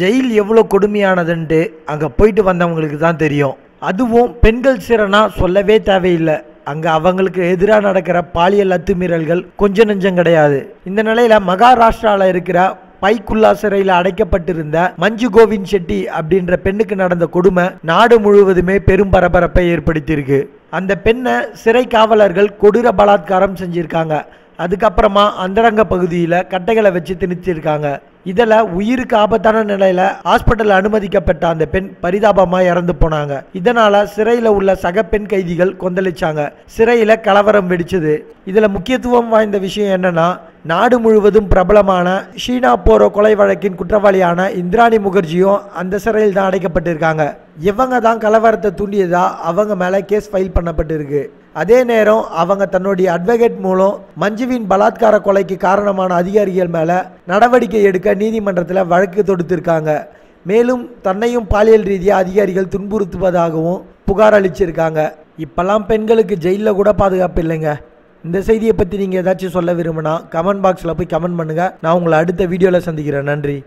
Jail எவ்வளோ கொடுமையானதுன்ட்டு அங்கே போயிட்டு வந்தவங்களுக்கு தான் தெரியும். அதுவும் பெண்கள் சிறனா சொல்லவே தேவையில்லை. அங்கே அவங்களுக்கு எதிராக நடக்கிற பாலியல் அத்துமீறல்கள் கொஞ்சம் நெஞ்சம் கிடையாது. இந்த நிலையில் மகாராஷ்டிராவில் இருக்கிற பைக்குல்லா சிறையில் அடைக்கப்பட்டிருந்த மஞ்சு கோவிந்த் செட்டி அப்படின்ற பெண்ணுக்கு நடந்த கொடுமை நாடு முழுவதுமே பெரும் பரபரப்பை ஏற்படுத்தியிருக்கு. அந்த பெண்ணை சிறை காவலர்கள் கொடூர பலாத்காரம் செஞ்சுருக்காங்க. அதுக்கப்புறமா அந்தரங்க பகுதியில் கட்டைகளை வச்சு திணிச்சிருக்காங்க. இதில் உயிருக்கு ஆபத்தான நிலையில் ஹாஸ்பிட்டல் அனுமதிக்கப்பட்ட அந்த பெண் பரிதாபமாக இறந்து போனாங்க. இதனால் சிறையில் உள்ள சக பெண் கைதிகள் கொந்தளிச்சாங்க. சிறையில் கலவரம் வெடிச்சது. இதில் முக்கியத்துவம் வாய்ந்த விஷயம் என்னென்னா நாடு முழுவதும் பிரபலமான ஷீனா போரோ கொலை வழக்கின் குற்றவாளியான இந்திராணி முகர்ஜியும் அந்த சிறையில் தான் அடைக்கப்பட்டிருக்காங்க. இவங்க தான் கலவரத்தை தூண்டியதா அவங்க மேலே கேஸ் ஃபைல் பண்ணப்பட்டிருக்கு. அதே நேரம் அவங்க தன்னுடைய அட்வொகேட் மூலம் மஞ்சுவின் பலாத்கார கொலைக்கு காரணமான அதிகாரிகள் மேலே நடவடிக்கை எடுக்க நீதிமன்றத்தில் வழக்கு தொடுத்திருக்காங்க. மேலும் தன்னையும் பாலியல் ரீதியாக அதிகாரிகள் துன்புறுத்துவதாகவும் புகார் அளிச்சிருக்காங்க. இப்போல்லாம் பெண்களுக்கு ஜெயிலில் கூட பாதுகாப்பு இல்லைங்க. இந்த செய்தியை பற்றி நீங்கள் ஏதாச்சும் சொல்ல விரும்பினா கமெண்ட் பாக்ஸில் போய் கமெண்ட் பண்ணுங்கள் நான் உங்களை அடுத்த வீடியோவில் சந்திக்கிறேன். நன்றி.